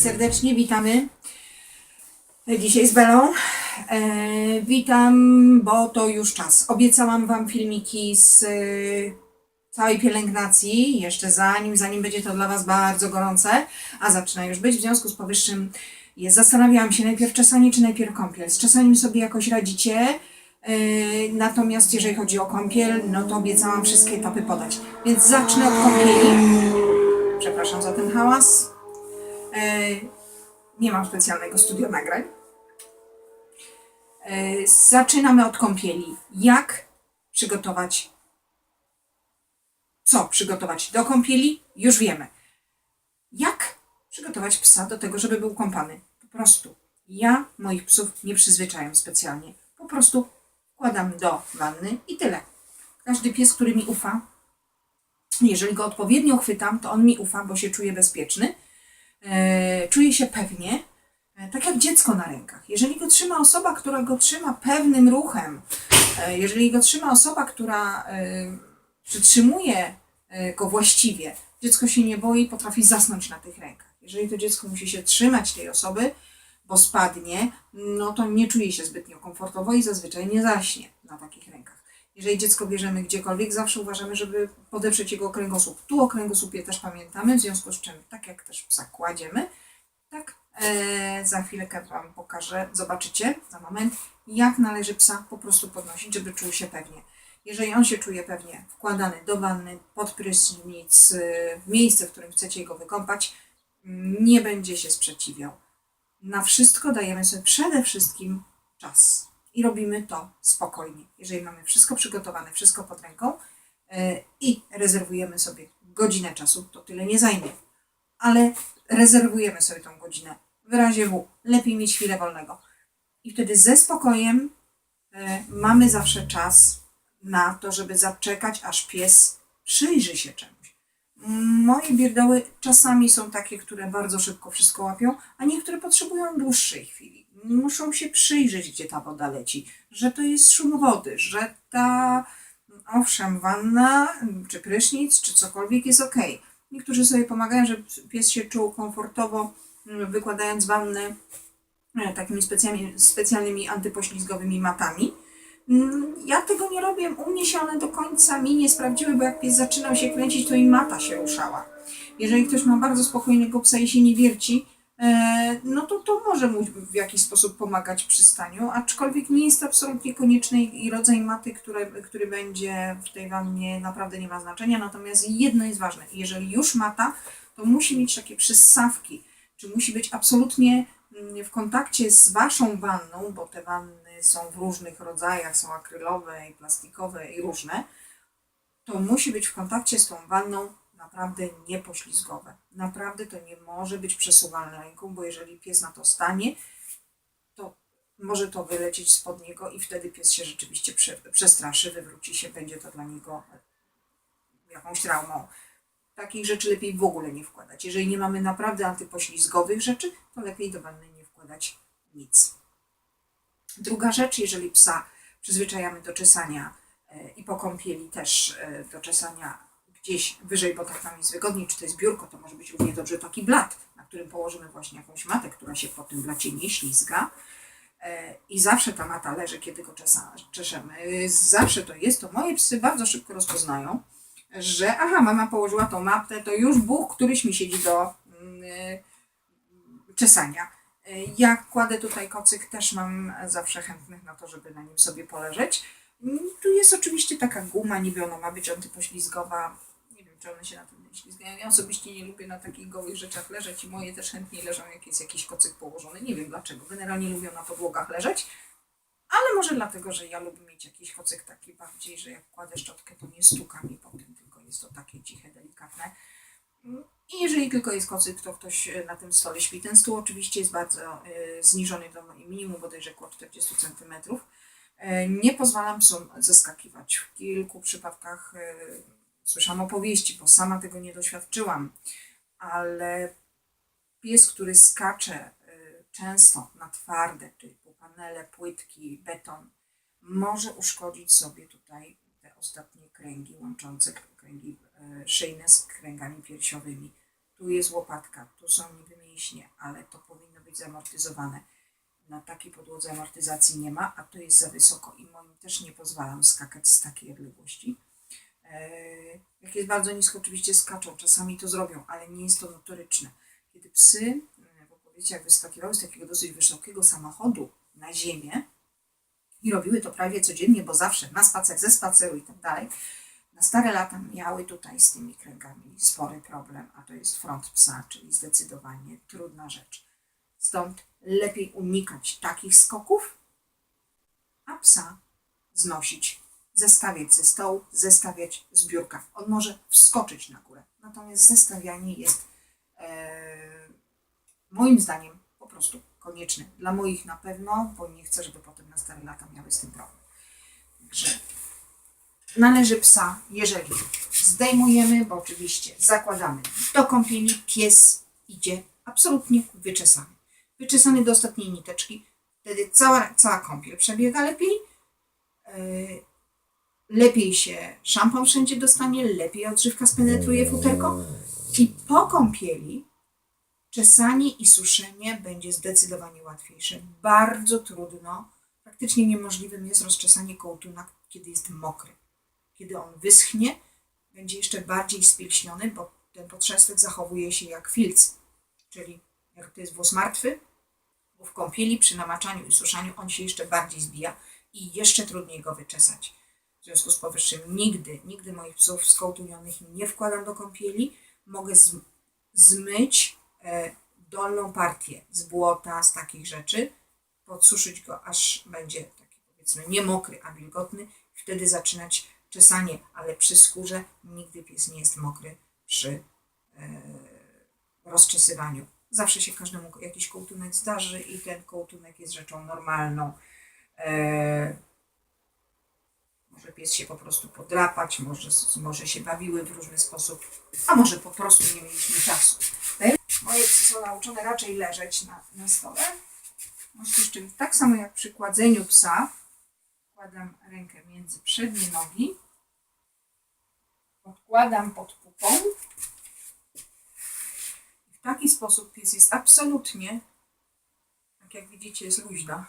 serdecznie, witamy. Dzisiaj z Belą. E, witam, bo to już czas. Obiecałam Wam filmiki z e, całej pielęgnacji, jeszcze zanim, zanim będzie to dla Was bardzo gorące, a zaczyna już być. W związku z powyższym jest, zastanawiałam się najpierw czesanie czy najpierw kąpiel. Z czesaniem sobie jakoś radzicie, e, natomiast jeżeli chodzi o kąpiel, no to obiecałam wszystkie etapy podać. Więc zacznę od kąpieli. Przepraszam za ten hałas. E, nie mam specjalnego studio nagrań. E, Zaczynamy od kąpieli. Jak przygotować? Co przygotować do kąpieli? Już wiemy. Jak przygotować psa do tego, żeby był kąpany? Po prostu. Ja moich psów nie przyzwyczajam specjalnie. Po prostu wkładam do wanny i tyle. Każdy pies, który mi ufa, jeżeli go odpowiednio chwytam, to on mi ufa, bo się czuje bezpieczny. E, czuje się pewnie, e, tak jak dziecko na rękach. Jeżeli go trzyma osoba, która go trzyma pewnym ruchem, e, jeżeli go trzyma osoba, która przytrzymuje go właściwie, dziecko się nie boi, potrafi zasnąć na tych rękach. Jeżeli to dziecko musi się trzymać tej osoby, bo spadnie, no to nie czuje się zbytnio komfortowo i zazwyczaj nie zaśnie na takich rękach. Jeżeli dziecko bierzemy gdziekolwiek, zawsze uważamy, żeby podeprzeć jego kręgosłup. Tu o kręgosłupie też pamiętamy, w związku z czym, tak jak też psa kładziemy, tak e, za chwilkę Wam pokażę, zobaczycie za moment, jak należy psa po prostu podnosić, żeby czuł się pewnie. Jeżeli on się czuje pewnie wkładany do wanny, pod prysznic, e, w miejsce, w którym chcecie go wykąpać, nie będzie się sprzeciwiał. Na wszystko dajemy sobie przede wszystkim czas i robimy to spokojnie. Jeżeli mamy wszystko przygotowane, wszystko pod ręką e, i rezerwujemy sobie godzinę czasu, to tyle nie zajmie. Ale rezerwujemy sobie tą godzinę. W razie W lepiej mieć chwilę wolnego. I wtedy ze spokojem e, mamy zawsze czas na to, żeby zaczekać, aż pies przyjrzy się czemuś. Moje bierdoły czasami są takie, które bardzo szybko wszystko łapią, a niektóre potrzebują dłuższej chwili. Muszą się przyjrzeć, gdzie ta woda leci, że to jest szum wody, że ta, owszem, wanna, czy prysznic, czy cokolwiek jest ok. Niektórzy sobie pomagają, żeby pies się czuł komfortowo, mm, wykładając wannę e, takimi specjalnymi, specjalnymi antypoślizgowymi matami. Mm, Ja tego nie robię, u mnie się one do końca mi nie sprawdziły, bo jak pies zaczynał się kręcić, to i mata się ruszała. Jeżeli ktoś ma bardzo spokojnego psa i się nie wierci, no to to może mu w jakiś sposób pomagać przy staniu, aczkolwiek nie jest absolutnie konieczny i rodzaj maty, które, który będzie w tej wannie naprawdę nie ma znaczenia, natomiast jedno jest ważne, jeżeli już mata, to musi mieć takie przyssawki, czy musi być absolutnie mm, w kontakcie z waszą wanną, bo te wanny są w różnych rodzajach, są akrylowe i plastikowe i różne, to musi być w kontakcie z tą wanną naprawdę niepoślizgowe. Naprawdę to nie może być przesuwalne ręką, bo jeżeli pies na to stanie, to może to wylecieć spod niego i wtedy pies się rzeczywiście prze, przestraszy, wywróci się, będzie to dla niego jakąś traumą. Takich rzeczy lepiej w ogóle nie wkładać. Jeżeli nie mamy naprawdę antypoślizgowych rzeczy, to lepiej do wanny nie wkładać nic. Druga rzecz, jeżeli psa przyzwyczajamy do czesania e, i po kąpieli też e, do czesania gdzieś wyżej, bo tak nam jest wygodniej, czy to jest biurko, to może być równie dobrze taki blat, na którym położymy właśnie jakąś matę, która się po tym blacie nie ślizga. E, I zawsze ta mata leży, kiedy go czeszemy. Zawsze to jest, to moje psy bardzo szybko rozpoznają, że aha, mama położyła tą matę, to już Bóg, któryś mi siedzi do mm, e, czesania. E, Ja kładę tutaj kocyk, też mam zawsze chętnych na to, żeby na nim sobie poleżeć. Mm, Tu jest oczywiście taka guma, niby ona ma być antypoślizgowa. One się na tym ślizgają. Ja osobiście nie lubię na takich gołych rzeczach leżeć i moje też chętniej leżą, jak jest jakiś kocyk położony. Nie wiem dlaczego. Generalnie lubią na podłogach leżeć. Ale może dlatego, że ja lubię mieć jakiś kocyk taki bardziej, że jak kładę szczotkę, to nie stuka mi po tym, tylko jest to takie ciche, delikatne. I jeżeli tylko jest kocyk, to ktoś na tym stole śpi. Ten stół oczywiście jest bardzo e, zniżony do minimum, bodajże około 40 cm. E, nie pozwalam psom zeskakiwać. W kilku przypadkach e, słyszałam opowieści, bo sama tego nie doświadczyłam, ale pies, który skacze e, często na twarde, typu panele, płytki, beton, może uszkodzić sobie tutaj te ostatnie kręgi łączące kręgi e, szyjne z kręgami piersiowymi. tu jest łopatka, tu są niby mięśnie, ale to powinno być zamortyzowane. Na takiej podłodze amortyzacji nie ma, a to jest za wysoko i moim też nie pozwalam skakać z takiej odległości. Eee, Jak jest bardzo nisko, oczywiście skaczą, czasami to zrobią, ale nie jest to notoryczne. Kiedy psy e, w opowiedziach wyskakiwały z takiego dosyć wysokiego samochodu na ziemię i robiły to prawie codziennie, bo zawsze na spacer, ze spaceru i tak dalej, na stare lata miały tutaj z tymi kręgami spory problem, a to jest front psa, czyli zdecydowanie trudna rzecz. Stąd lepiej unikać takich skoków, a psa znosić, zestawiać ze stołu, zestawiać z biurka. On może wskoczyć na górę, natomiast zestawianie jest e, moim zdaniem po prostu konieczne. Dla moich na pewno, bo nie chcę, żeby potem na stare lata miały z tym problem. Także należy psa, jeżeli zdejmujemy, bo oczywiście zakładamy do kąpieli, pies idzie absolutnie wyczesany. Wyczesany do ostatniej niteczki, wtedy cała, cała kąpiel przebiega lepiej. Yy, lepiej się szampon wszędzie dostanie, lepiej odżywka spenetruje futerko i po kąpieli czesanie i suszenie będzie zdecydowanie łatwiejsze. Bardzo trudno, praktycznie niemożliwym jest rozczesanie kołtuna, kiedy jest mokry. Kiedy on wyschnie, będzie jeszcze bardziej spilśniony, bo ten potrzestek zachowuje się jak filc, czyli jak to jest włos martwy, bo w kąpieli przy namaczaniu i suszaniu on się jeszcze bardziej zbija i jeszcze trudniej go wyczesać. W związku z powyższym nigdy, nigdy moich psów skołtunionych nie wkładam do kąpieli. Mogę zmyć e, dolną partię z błota, z takich rzeczy, podsuszyć go, aż będzie taki powiedzmy nie mokry, a wilgotny. Wtedy zaczynać czesanie, ale przy skórze nigdy pies nie jest mokry przy e, rozczesywaniu. Zawsze się każdemu jakiś kołtunek zdarzy i ten kołtunek jest rzeczą normalną. Pies się po prostu podrapać, może, może się bawiły w różny sposób, a może po prostu nie mieliśmy czasu. Moje psy są nauczone raczej leżeć na, na stole. W związku z czym tak samo jak przy kładzeniu psa, wkładam rękę między przednie nogi, podkładam pod pupą. W taki sposób pies jest absolutnie, tak jak widzicie, jest luźna.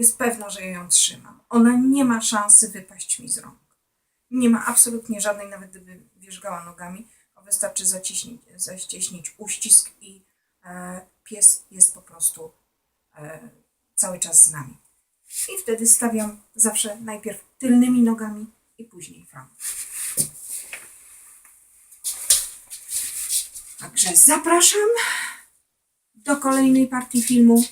Jest pewna, że ja ją trzymam. Ona nie ma szansy wypaść mi z rąk. Nie ma absolutnie żadnej, nawet gdyby wierzgała nogami, wystarczy zaciśnić, zaścieśnić uścisk i e, pies jest po prostu e, cały czas z nami. I wtedy stawiam zawsze najpierw tylnymi nogami i później front. Także zapraszam do kolejnej partii filmu,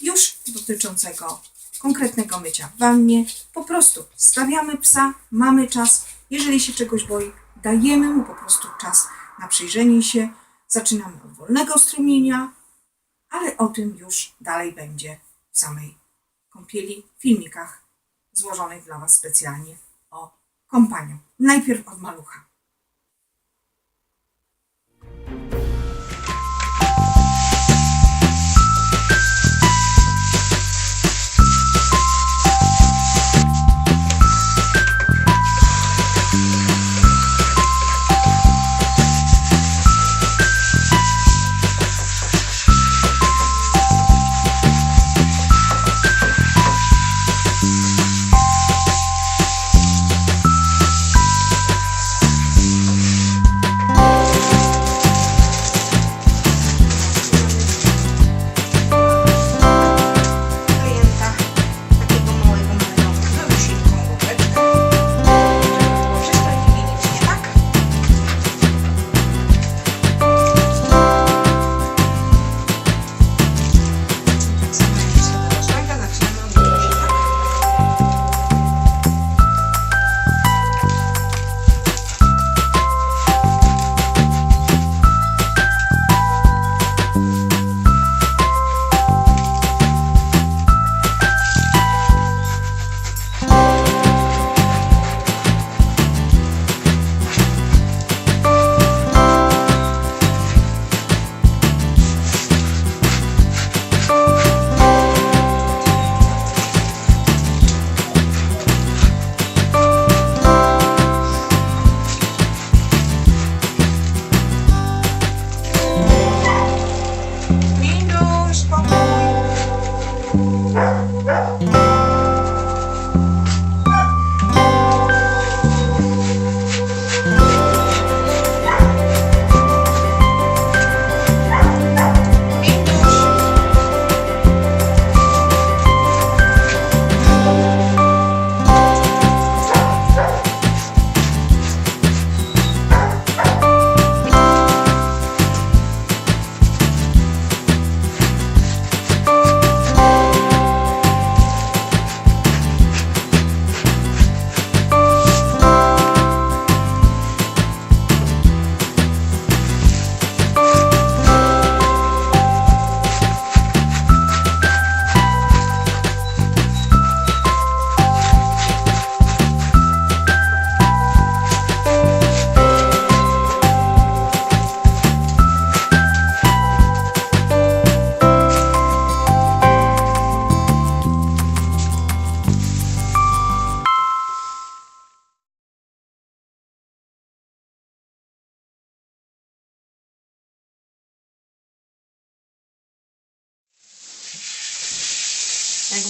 już dotyczącego konkretnego mycia w wannie. Po prostu stawiamy psa, mamy czas. Jeżeli się czegoś boi, dajemy mu po prostu czas na przyjrzenie się. Zaczynamy od wolnego strumienia, ale o tym już dalej będzie w samej kąpieli, w filmikach złożonych dla Was specjalnie o kąpaniu. Najpierw od malucha.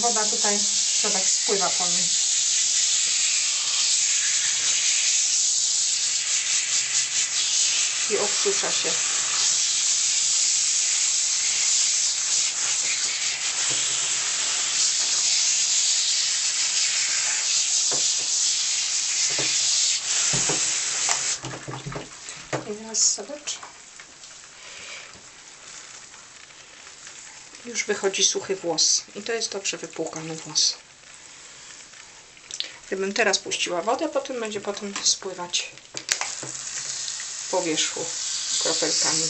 Woda tutaj środek spływa po nim. I obsusza się. I teraz zobacz. Już wychodzi suchy włos. I to jest dobrze wypłukany włos. Gdybym teraz puściła wodę, potem będzie potem spływać po wierzchu kropelkami.